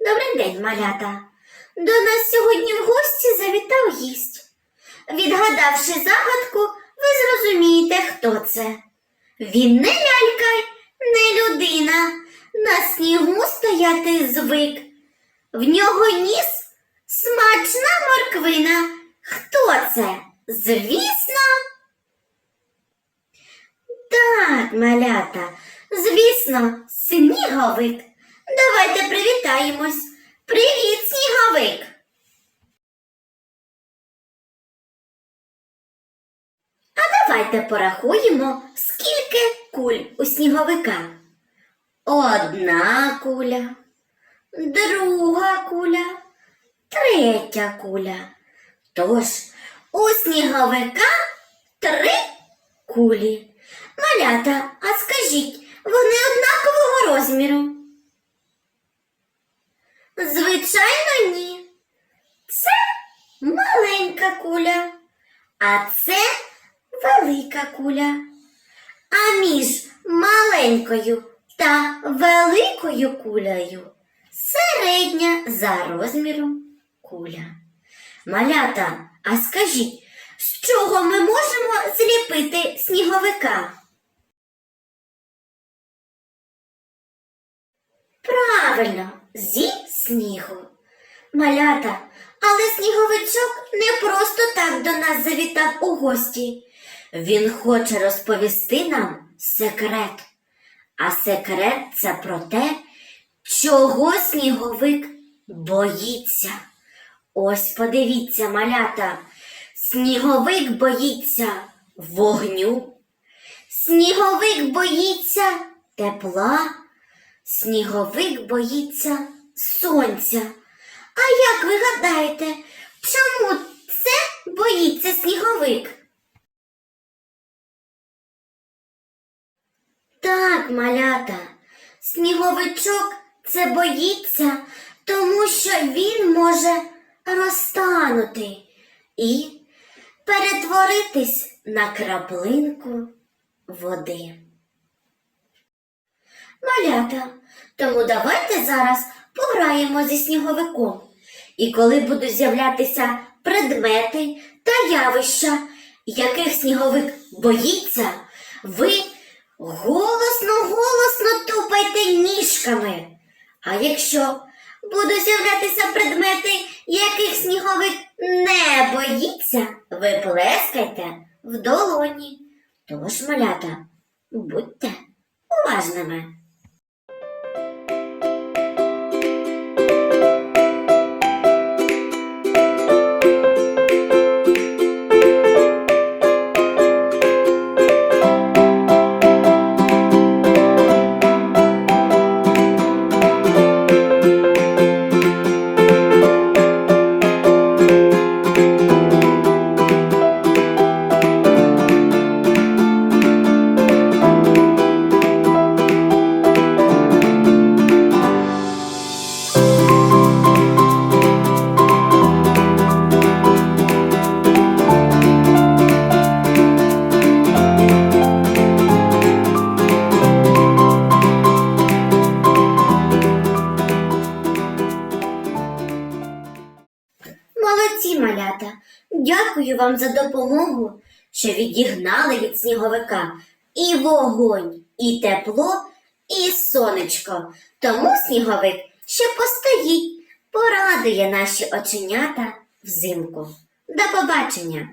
Добрий день, малята. До нас сьогодні в гості завітав гість. Відгадавши загадку, ви зрозумієте, хто це. Він не лялька, не людина, на снігу стояти звик. В нього ніс смачна морквина. Хто це? Звісно. Так, малята, звісно, сніговик. Давайте привітаємось. Привіт, сніговик. А давайте порахуємо, скільки куль у сніговика. Одна куля, друга куля, третя куля. Тож у сніговика три кулі. Малята, а скажіть, вони однакового розміру? Звичайно, ні. Це маленька куля, а це велика куля. А між маленькою та великою кулею середня за розміром куля. Малята, а скажіть, з чого ми можемо зліпити сніговика? Правильно, зі снігу. Малята, але сніговичок не просто так до нас завітав у гості. Він хоче розповісти нам секрет. А секрет це про те, чого сніговик боїться. Ось подивіться, малята, сніговик боїться вогню, сніговик боїться тепла, сніговик боїться сонця. А як ви гадаєте, чому це боїться сніговик? Так, малята, сніговичок це боїться, тому що він може розтанути і перетворитись на краплинку води. Малята, тому давайте зараз пограємо зі сніговиком. І коли будуть з'являтися предмети та явища, яких сніговик боїться, ви голосно, голосно тупайте ніжками. А якщо будуть з'являтися предмети, яких сніговик не боїться, ви плескайте в долоні. Тож, малята, будьте уважними. Малята! Дякую вам за допомогу, що відігнали від сніговика і вогонь, і тепло, і сонечко. Тому сніговик ще постоїть, порадує наші оченята взимку. До побачення!